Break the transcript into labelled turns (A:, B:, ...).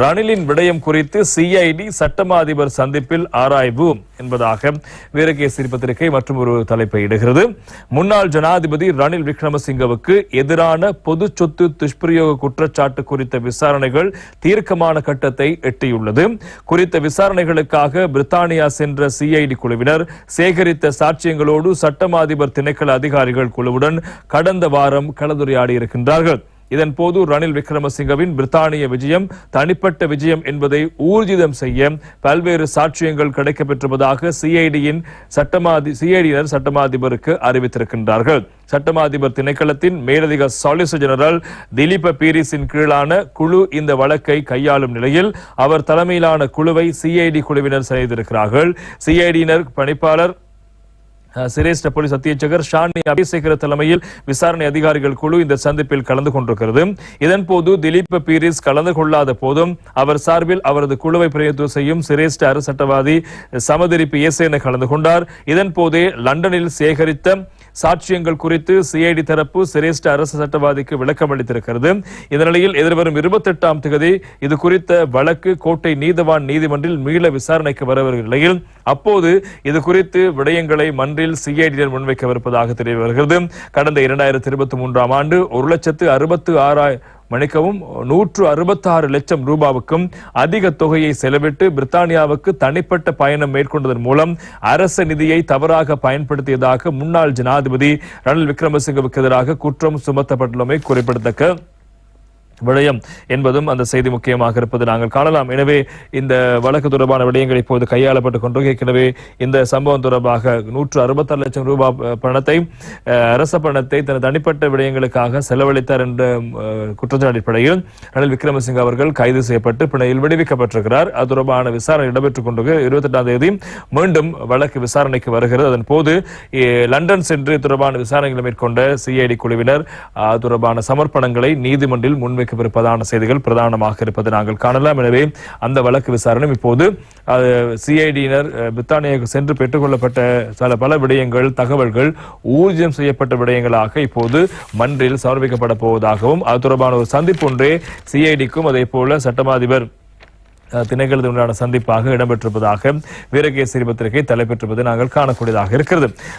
A: ரணிலின் விடயம் குறித்து சிஐடி சட்டமா அதிபர் சந்திப்பில் ஆராய்வு என்பதாக வீரகேசரி பத்திரிகை மற்றும் ஒரு தலைப்பை இடுகிறது. முன்னாள் ஜனாதிபதி ரணில் விக்ரமசிங்கவுக்கு எதிரான பொது சொத்து துஷ்பிரயோக குற்றச்சாட்டு குறித்த விசாரணைகள் தீர்க்கமான கட்டத்தை எட்டியுள்ளது. குறித்த விசாரணைகளுக்காக பிரித்தானியா சென்ற சிஐடி குழுவினர் சேகரித்த சாட்சியங்களோடு சட்டமா அதிபர் திணைக்கள அதிகாரிகள் குழுவுடன் கடந்த வாரம் கலந்துரையாடி இருக்கின்றார்கள் இதன் போது ரணில் விக்ரமசிங்கவின் பிரித்தானிய விஜயம் தனிப்பட்ட விஜயம் என்பதை ஊர்ஜிதம் செய்ய பல்வேறு சாட்சியங்கள் கிடைக்கப்பெற்றுள்ளதாக சிஐடியின் சட்டமாதி சிஐடியினர் சட்டமாதிபருக்கு அறிவித்திருக்கின்றார்கள். சட்டமாதிபர் திணைக்களத்தின் மேலதிக சாலிசிட்டர் ஜெனரல் திலீப பீரிஸின் கீழான குழு இந்த வழக்கை கையாளும் நிலையில் அவர் தலைமையிலான குழுவை சிஐடி குழுவினர் செய்திருக்கிறார்கள் சிஐடியினர் பணிப்பாளர் சிரேஷ்ட போலீஸ் அத்தியட்சகர் ஷானி அபிசேகர தலைமையில் விசாரணை அதிகாரிகள் குழு இந்த சந்திப்பில் கலந்து கொண்டிருக்கிறது. இதன் போது திலீப் பீரிஸ் கலந்து கொள்ளாத போதும் அவர் சார்பில் அவரது குழுவை பிரதிநிதித்துவம் செய்யும் சிரேஷ்ட அரசட்டவாதி சட்டவாதி சமதிரிப்பு ஏசேன கலந்து கொண்டார். இதன் போதே லண்டனில் சேகரித்த சாட்சியங்கள் குறித்து சிஐடி தரப்பு சிரேஷ்ட அரசு சட்டவாதிக்கு விளக்கம் அளித்திருக்கிறது. இந்த நிலையில் எதிர்வரும் இருபத்தி எட்டாம் தேதி இது குறித்த வழக்கு கோட்டை நீதவான் நீதிமன்றில் மீள விசாரணைக்கு வரவிருக்கிற நிலையில் அப்போது இது குறித்து விடயங்களை மன்றில் சிஐடியினர் முன்வைக்கவிருப்பதாக தெரிய வருகிறது கடந்த இரண்டாயிரத்தி இருபத்தி மூன்றாம் ஆண்டு ஒரு லட்சத்து அறுபத்து ஆறாயிரம் மன்னிக்கவும் நூற்று அறுபத்தாறு லட்சம் ரூபாவுக்கும் அதிக தொகையை செலவிட்டு பிரித்தானியாவுக்கு தனிப்பட்ட பயணம் மேற்கொண்டதன் மூலம் அரச நிதியை தவறாக பயன்படுத்தியதாக முன்னாள் ஜனாதிபதி ரணில் விக்ரமசிங்கவுக்கு எதிராக குற்றம் சுமத்தப்பட்டுள்ளமை குறிப்பிடத்தக்க. விடயம் என்பதும் அந்த செய்தி முக்கியமாக இருப்பது நாங்கள் காணலாம். எனவே இந்த வழக்கு தொடர்பான விடயங்கள் இப்போது கையாளப்பட்டுக் கொண்டு ஏற்கனவே இந்த சம்பவம் தொடர்பாக நூற்று அறுபத்தாறு லட்சம் ரூபாய் பணத்தை அரச பணத்தை தனது தனிப்பட்ட விடயங்களுக்காக செலவழித்தார் என்ற குற்றச்சாட்டு அடிப்படையில் ரணில் விக்ரமசிங்க அவர்கள் கைது செய்யப்பட்டு பிணையில் விடுவிக்கப்பட்டிருக்கிறார். அது தொடர்பான விசாரணை இடம்பெற்றுக் கொண்டு இருபத்தி எட்டாம் தேதி மீண்டும் வழக்கு விசாரணைக்கு வருகிறது. அதன் போது லண்டன் சென்று தொடர்பான விசாரணைகளை மேற்கொண்ட சிஐடி குழுவினர் அது தொடர்பான சமர்ப்பணங்களை நீதிமன்றில் முன்வைக்க முன்வைக்கவிருப்பதான செய்திகள் பிரதானமாக இருப்பதை நாங்கள் காணலாம். எனவே அந்த வழக்கு விசாரணை இப்போது சிஐடியினர் பிரித்தானியாவுக்கு சென்று பெற்றுக்கொள்ளப்பட்ட சில பல விடயங்கள் தகவல்கள் ஊர்ஜியம் செய்யப்பட்ட விடயங்களாக இப்போது மன்றில் சமர்ப்பிக்கப்பட போவதாகவும் அது தொடர்பான ஒரு சந்திப்பு ஒன்றே சிஐடிக்கும் அதே போல சட்டமாதிபர் திணைகளது உண்டான சந்திப்பாக இடம்பெற்றிருப்பதாக வீரகேசரி பத்திரிகை தலைப்பெற்றிருப்பதை நாங்கள் காணக்கூடியதாக இருக்கிறது.